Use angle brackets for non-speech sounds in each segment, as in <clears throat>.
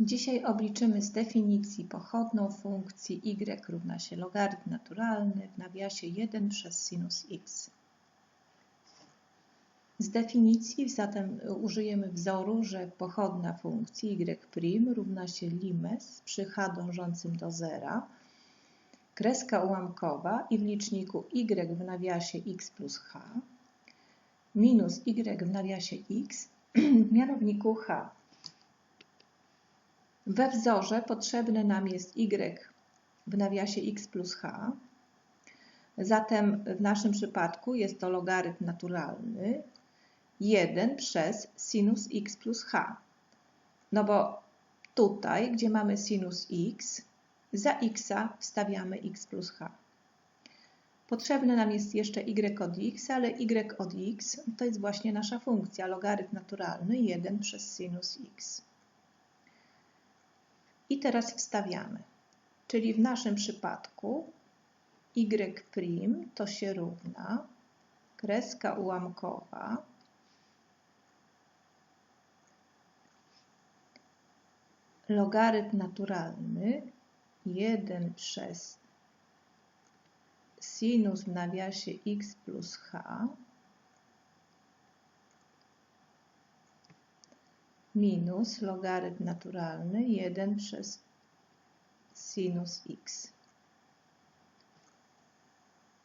Dzisiaj obliczymy z definicji pochodną funkcji y równa się logarytm naturalny w nawiasie 1 przez sinus x. Z definicji zatem użyjemy wzoru, że pochodna funkcji y' równa się limes przy h dążącym do zera, kreska ułamkowa i w liczniku y w nawiasie x plus h minus y w nawiasie x <clears throat> w mianowniku h. We wzorze potrzebny nam jest y w nawiasie x plus h. Zatem w naszym przypadku jest to logarytm naturalny 1 przez sinus x plus h. No bo tutaj, gdzie mamy sinus x, za x wstawiamy x plus h. Potrzebny nam jest jeszcze y od x, ale y od x to jest właśnie nasza funkcja, logarytm naturalny 1 przez sinus x. I teraz wstawiamy. Czyli w naszym przypadku y' to się równa kreska ułamkowa logarytm naturalny 1 przez sinus w nawiasie x plus h minus logarytm naturalny 1 przez sinus x.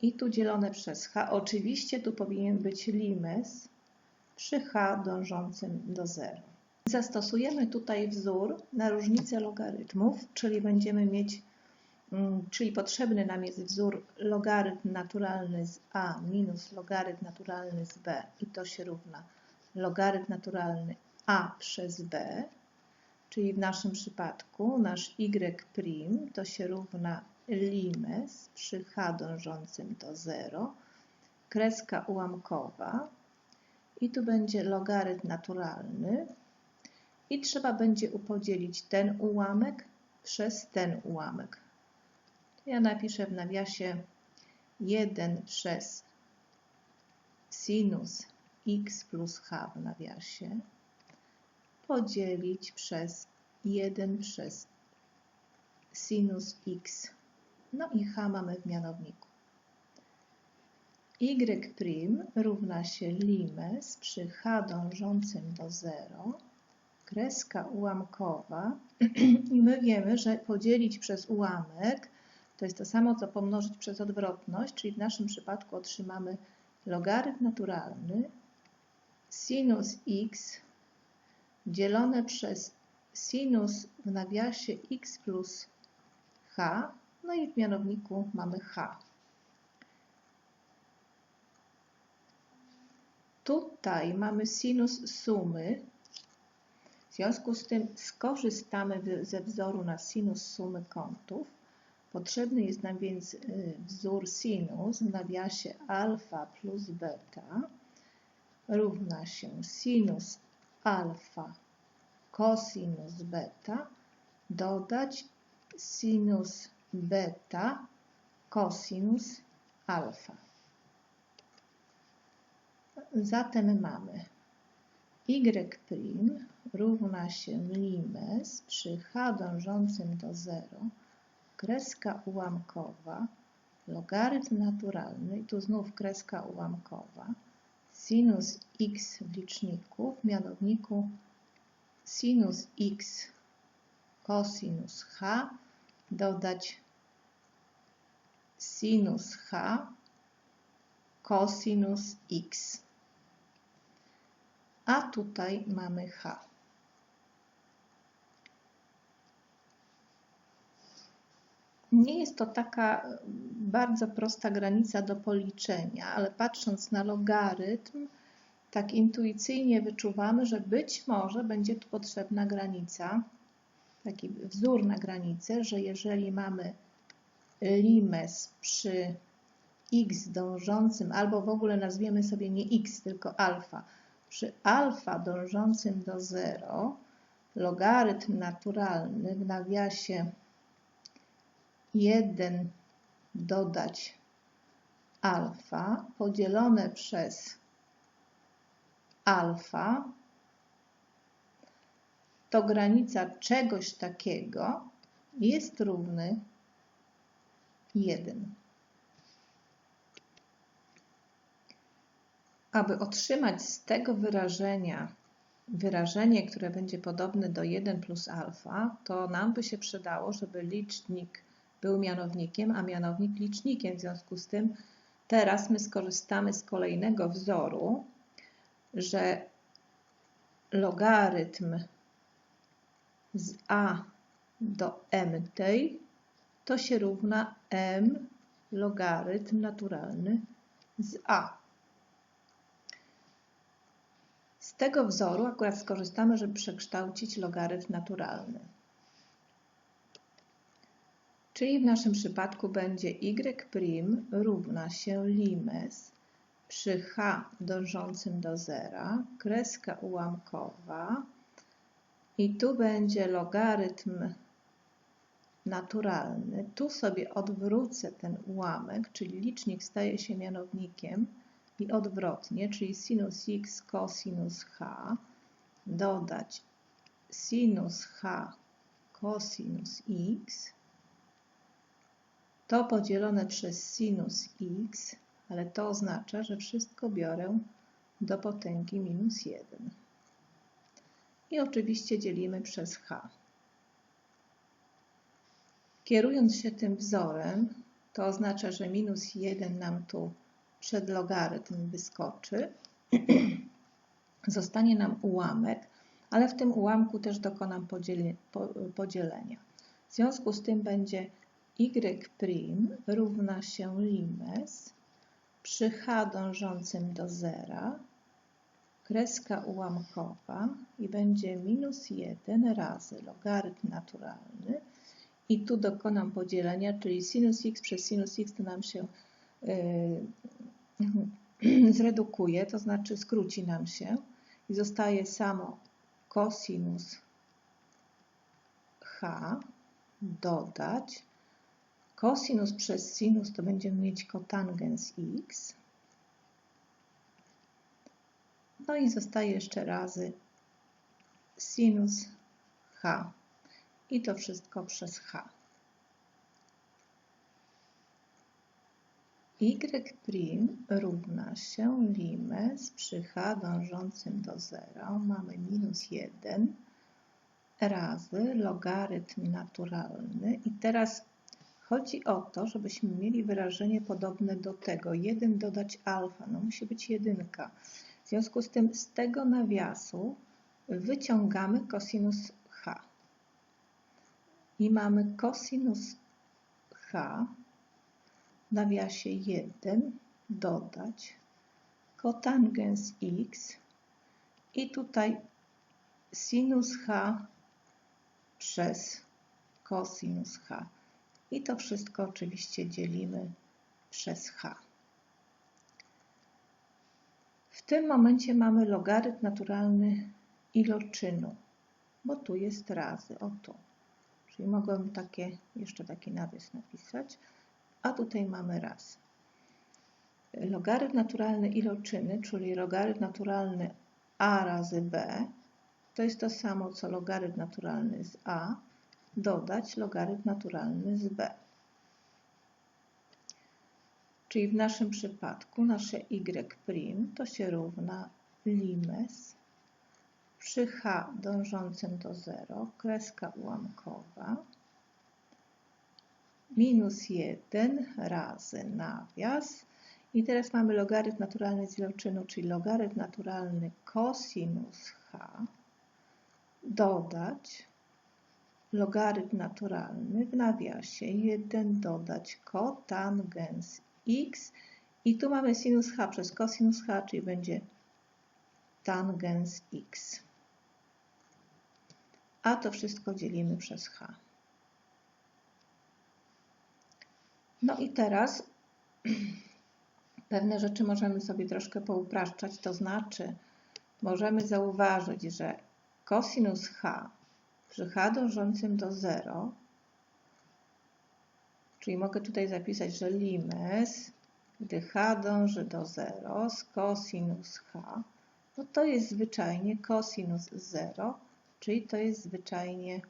I tu dzielone przez h. Oczywiście tu powinien być limes przy h dążącym do 0. Zastosujemy tutaj wzór na różnicę logarytmów, czyli będziemy mieć, mm, czyli potrzebny nam jest wzór logarytm naturalny z a minus logarytm naturalny z b i to się równa logarytm naturalny a przez b, czyli w naszym przypadku nasz y' to się równa limes przy h dążącym do 0, kreska ułamkowa i tu będzie logarytm naturalny i trzeba będzie upodzielić ten ułamek przez ten ułamek. Ja napiszę w nawiasie 1 przez sinus x plus h w nawiasie podzielić przez 1 przez sinus x. No i h mamy w mianowniku. y' równa się limes przy h dążącym do 0, kreska ułamkowa <clears throat> i my wiemy, że podzielić przez ułamek to jest to samo, co pomnożyć przez odwrotność, czyli w naszym przypadku otrzymamy logarytm naturalny sinus x dzielone przez sinus w nawiasie x plus h, no i w mianowniku mamy h. Tutaj mamy sinus sumy, w związku z tym skorzystamy ze wzoru na sinus sumy kątów. Potrzebny jest nam więc y, wzór sinus w nawiasie alfa plus beta równa się sinus alfa cosinus beta dodać sinus beta cosinus alfa. Zatem mamy y' równa się limes przy h dążącym do 0, kreska ułamkowa, logarytm naturalny, tu znów kreska ułamkowa, sinus x w liczniku, w mianowniku sinus x cosinus h dodać sinus h cosinus x. A tutaj mamy h. Nie jest to taka bardzo prosta granica do policzenia, ale patrząc na logarytm, tak intuicyjnie wyczuwamy, że być może będzie tu potrzebna granica, taki wzór na granicę, że jeżeli mamy limes przy x dążącym, albo w ogóle nazwiemy sobie nie x, tylko alfa, przy alfa dążącym do 0, logarytm naturalny w nawiasie 1 dodać alfa podzielone przez alfa to granica czegoś takiego jest równy 1. Aby otrzymać z tego wyrażenia wyrażenie, które będzie podobne do 1 plus alfa, to nam by się przydało, żeby licznik był mianownikiem, a mianownik licznikiem. W związku z tym teraz my skorzystamy z kolejnego wzoru, że logarytm z a do m tej to się równa m logarytm naturalny z a. Z tego wzoru akurat skorzystamy, żeby przekształcić logarytm naturalny. Czyli w naszym przypadku będzie y' równa się limes przy h dążącym do zera, kreska ułamkowa? I tu będzie logarytm naturalny. Tu sobie odwrócę ten ułamek, czyli licznik staje się mianownikiem i odwrotnie, czyli sinus x cosinus h, dodać sinus h cosinus x, to podzielone przez sinus x, ale to oznacza, że wszystko biorę do potęgi minus 1. I oczywiście dzielimy przez h. Kierując się tym wzorem, to oznacza, że minus 1 nam tu przed logarytm wyskoczy. <clears throat> Zostanie nam ułamek, ale w tym ułamku też dokonam podzielenia. W związku z tym będzie y' równa się limes przy h dążącym do zera, kreska ułamkowa i będzie minus 1 razy logarytm naturalny. I tu dokonam podzielenia, czyli sinus x przez sinus x to nam się yy, <clears throat> zredukuje, to znaczy skróci nam się i zostaje samo cosinus h dodać Cosinus przez sinus to będziemy mieć kotangens x. No i zostaje jeszcze razy sinus h. I to wszystko przez h. y' równa się limes przy h dążącym do zera. Mamy minus 1 razy logarytm naturalny. I teraz Chodzi o to, żebyśmy mieli wyrażenie podobne do tego. 1 dodać alfa, no musi być jedynka. W związku z tym z tego nawiasu wyciągamy cosinus h. I mamy cosinus h w nawiasie 1 dodać kotangens x i tutaj sinus h przez cosinus h. I to wszystko oczywiście dzielimy przez h. W tym momencie mamy logarytm naturalny iloczynu, bo tu jest razy, o tu. Czyli mogłem takie, jeszcze taki nawias napisać, a tutaj mamy raz. Logarytm naturalny iloczyny, czyli logarytm naturalny a razy b, to jest to samo co logarytm naturalny z a, dodać logarytm naturalny z b. Czyli w naszym przypadku nasze y' to się równa limes przy h dążącym do 0, kreska ułamkowa, minus 1 razy nawias. I teraz mamy logarytm naturalny z iloczynu, czyli logarytm naturalny cosinus h, dodać logarytm naturalny w nawiasie 1 dodać kotangens x i tu mamy sinus h przez cosinus h, czyli będzie tangens x. A to wszystko dzielimy przez h. No i teraz <clears throat> pewne rzeczy możemy sobie troszkę poupraszczać, to znaczy możemy zauważyć, że cosinus h przy h dążącym do 0, czyli mogę tutaj zapisać, że limes, gdy h dąży do 0 z cosinus h, no to jest zwyczajnie cosinus 0 czyli to jest zwyczajnie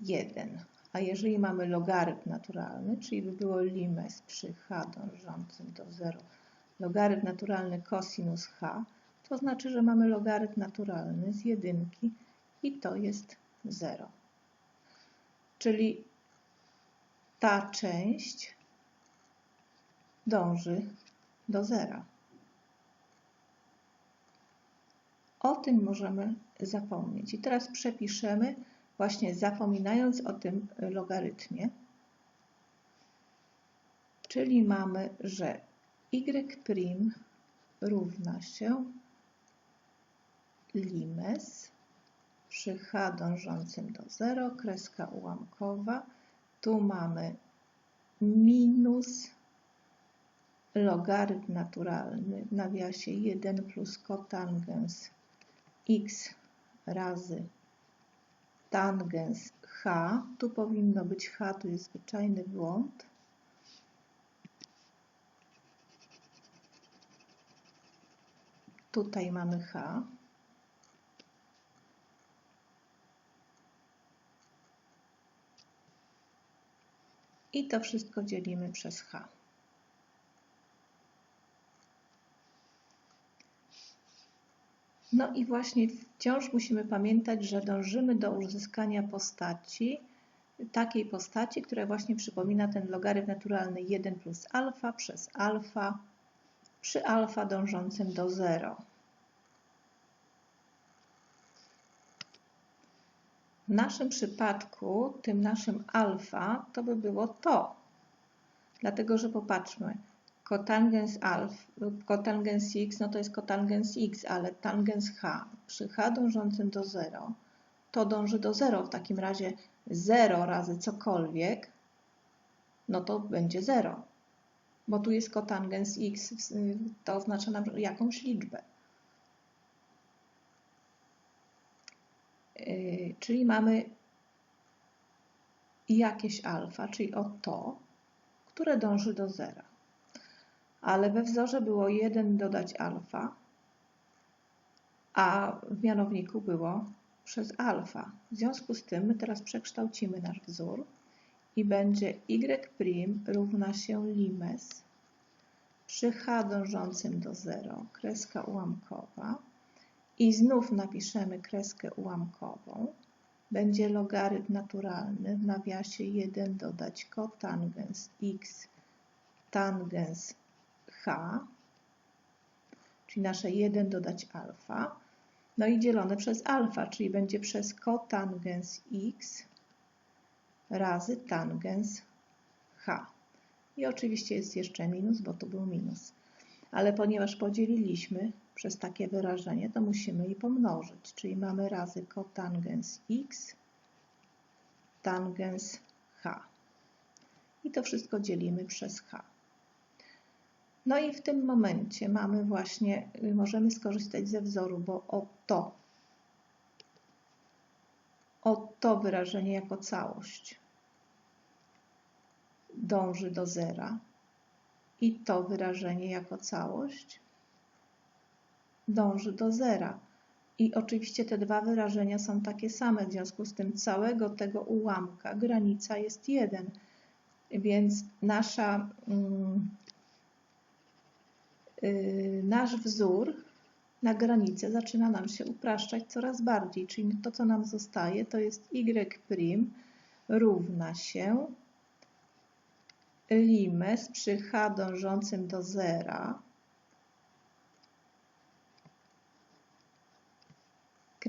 1. A jeżeli mamy logarytm naturalny, czyli by było limes przy h dążącym do 0, logarytm naturalny cosinus h, to znaczy, że mamy logarytm naturalny z jedynki i to jest 0. Czyli ta część dąży do zera. O tym możemy zapomnieć. I teraz przepiszemy, właśnie zapominając o tym logarytmie. Czyli mamy, że y' równa się limes przy h dążącym do 0, kreska ułamkowa. Tu mamy minus logarytm naturalny w nawiasie 1 plus kotangens x razy tangens h. Tu powinno być h, tu jest zwyczajny błąd. Tutaj mamy h. I to wszystko dzielimy przez h. No i właśnie wciąż musimy pamiętać, że dążymy do uzyskania postaci, takiej postaci, która właśnie przypomina ten logarytm naturalny 1 plus alfa przez alfa przy alfa dążącym do 0. W naszym przypadku, tym naszym alfa, to by było to. Dlatego, że popatrzmy, kotangens alf, kotangens x, no to jest kotangens x, ale tangens h przy h dążącym do 0, to dąży do 0. W takim razie 0 razy cokolwiek, no to będzie 0. Bo tu jest kotangens x, to oznacza nam jakąś liczbę. Czyli mamy jakieś alfa, czyli o to, które dąży do zera ale we wzorze było 1 dodać alfa, a w mianowniku było przez alfa. W związku z tym my teraz przekształcimy nasz wzór i będzie y' równa się limes przy h dążącym do 0, kreska ułamkowa i znów napiszemy kreskę ułamkową. Będzie logarytm naturalny w nawiasie 1 dodać kotangens x tangens h, czyli nasze 1 dodać alfa, no i dzielone przez alfa, czyli będzie przez kotangens x razy tangens h. I oczywiście jest jeszcze minus, bo tu był minus. Ale ponieważ podzieliliśmy przez takie wyrażenie, to musimy je pomnożyć, czyli mamy razy kotangens x tangens h. I to wszystko dzielimy przez h. No i w tym momencie mamy właśnie, możemy skorzystać ze wzoru, bo o to, o to wyrażenie jako całość dąży do zera i to wyrażenie jako całość dąży do zera. I oczywiście te dwa wyrażenia są takie same, w związku z tym całego tego ułamka granica jest jeden. Więc nasza mm, Y, nasz wzór na granicy zaczyna nam się upraszczać coraz bardziej, czyli to, co nam zostaje, to jest y' równa się limes przy h dążącym do zera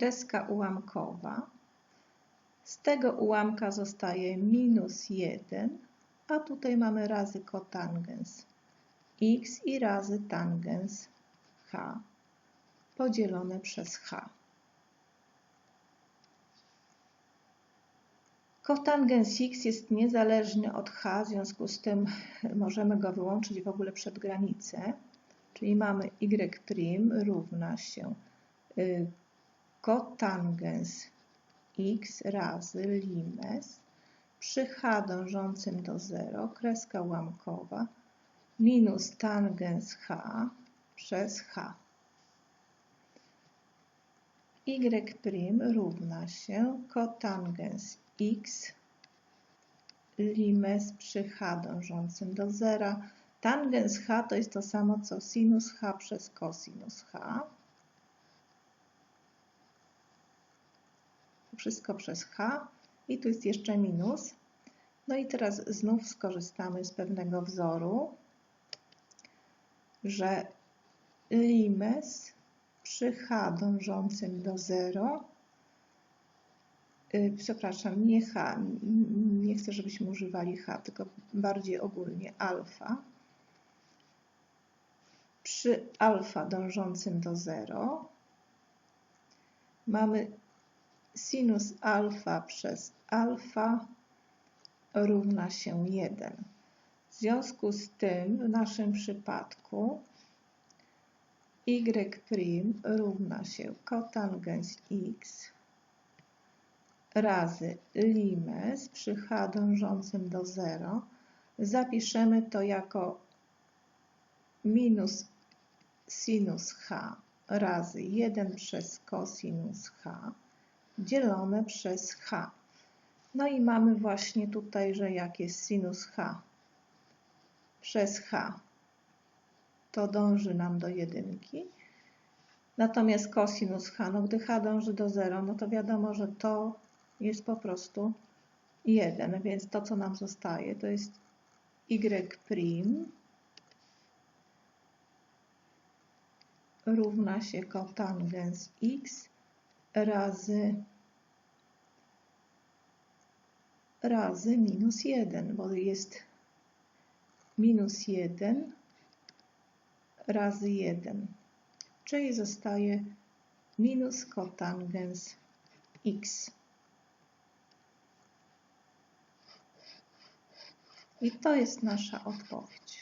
kreska ułamkowa. Z tego ułamka zostaje minus 1, a tutaj mamy razy kotangens x i razy tangens h podzielone przez h. Kotangens x jest niezależny od h, w związku z tym możemy go wyłączyć w ogóle przed granicę, czyli mamy y' równa się y, kotangens x razy limes przy h dążącym do 0, kreska ułamkowa, minus tangens h przez h. y' równa się kotangens x limes przy h dążącym do zera. Tangens h to jest to samo co sinus h przez cosinus h. Wszystko przez h i tu jest jeszcze minus. No i teraz znów skorzystamy z pewnego wzoru, że limes przy h dążącym do 0, yy, przepraszam, nie h, nie chcę, żebyśmy używali h, tylko bardziej ogólnie alfa, przy alfa dążącym do 0 mamy sinus alfa przez alfa równa się 1. W związku z tym w naszym przypadku y' równa się kotangens x razy limes przy h dążącym do 0. Zapiszemy to jako minus sinus h razy 1 przez cosinus h dzielone przez h. No i mamy właśnie tutaj, że jak jest sinus h przez h, to dąży nam do jedynki. Natomiast cosinus h, no gdy h dąży do 0, no to wiadomo, że to jest po prostu 1, więc to, co nam zostaje, to jest y' równa się kotangens x razy razy minus 1, bo jest minus 1 razy 1, czyli zostaje minus kotangens x. I to jest nasza odpowiedź.